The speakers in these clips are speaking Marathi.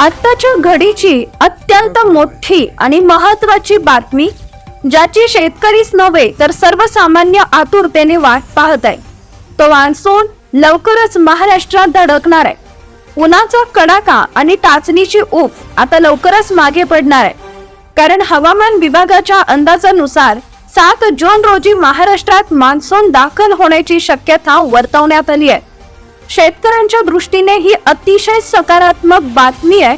आत्ताच्या घडीची अत्यंत मोठी आणि महत्वाची बातमी ज्याची शेतकरीच नव्हे तर सर्वसामान्य आतुरतेने वाट पाहत आहे. तो मान्सून लवकरच महाराष्ट्रात धडकणार आहे. उन्हाचा कडाका आणि टाचणीची ऊफ आता लवकरच मागे पडणार आहे. कारण हवामान विभागाच्या अंदाजानुसार सात जून रोजी महाराष्ट्रात मान्सून दाखल होण्याची शक्यता वर्तवण्यात आली आहे. शेतकऱ्यांच्या दृष्टीने ही अतिशय सकारात्मक बातमी आहे.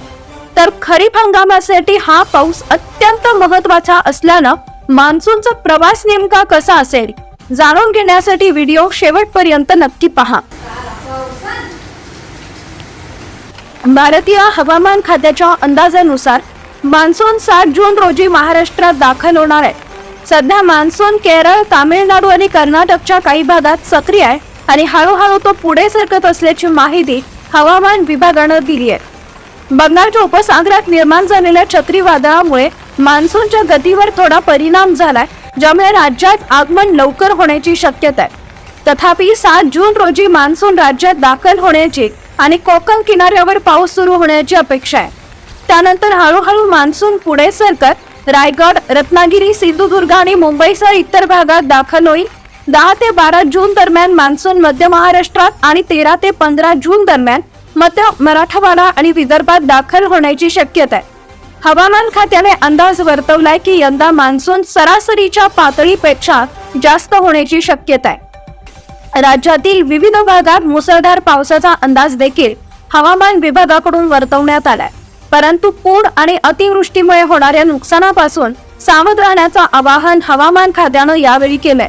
तर खरीप हंगामासाठी हा पाऊस अत्यंत महत्त्वाचा असल्यानं मान्सूनचा प्रवास नेमका कसा असेल जाणून घेण्यासाठी व्हिडिओ शेवटपर्यंत नक्की पहा. भारतीय हवामान खात्याच्या अंदाजानुसार मान्सून सात जून रोजी महाराष्ट्रात दाखल होणार आहे. सध्या मान्सून केरळ तामिळनाडू आणि कर्नाटकच्या काही भागात सक्रिय आहे. आणि हळूहळू तो पुढे सरकत असल्याची माहिती हवामान विभागानं दिली आहे. बंगालच्या उपसागरात निर्माण झालेल्या चक्रीवादळामुळे मान्सूनच्या गतीवर थोडा परिणाम झालाय ज्यामुळे राज्यात आगमन लवकर होण्याची शक्यता आहे. तथापि सात जून रोजी मान्सून राज्यात दाखल होण्याची आणि कोकण किनाऱ्यावर पाऊस सुरू होण्याची अपेक्षा आहे. त्यानंतर हळूहळू मान्सून पुढे सरकत रायगड रत्नागिरी सिंधुदुर्ग आणि मुंबईसह इतर भागात दाखल होईल. दहा ते बारा जून दरम्यान मान्सून मध्य महाराष्ट्रात आणि तेरा ते पंधरा जून दरम्यान मध्य मराठवाडा आणि विदर्भात दाखल होण्याची शक्यता आहे. हवामान खात्याने अंदाज वर्तवलाय की यंदा मान्सून सरासरीच्या पातळीपेक्षा जास्त होण्याची शक्यता आहे. राज्यातील विविध भागात मुसळधार पावसाचा अंदाज देखील हवामान विभागाकडून वर्तवण्यात आलाय. परंतु पूर आणि अतिवृष्टीमुळे होणाऱ्या नुकसानापासून सावध राहण्याचं आवाहन हवामान खात्यानं यावेळी केलंय.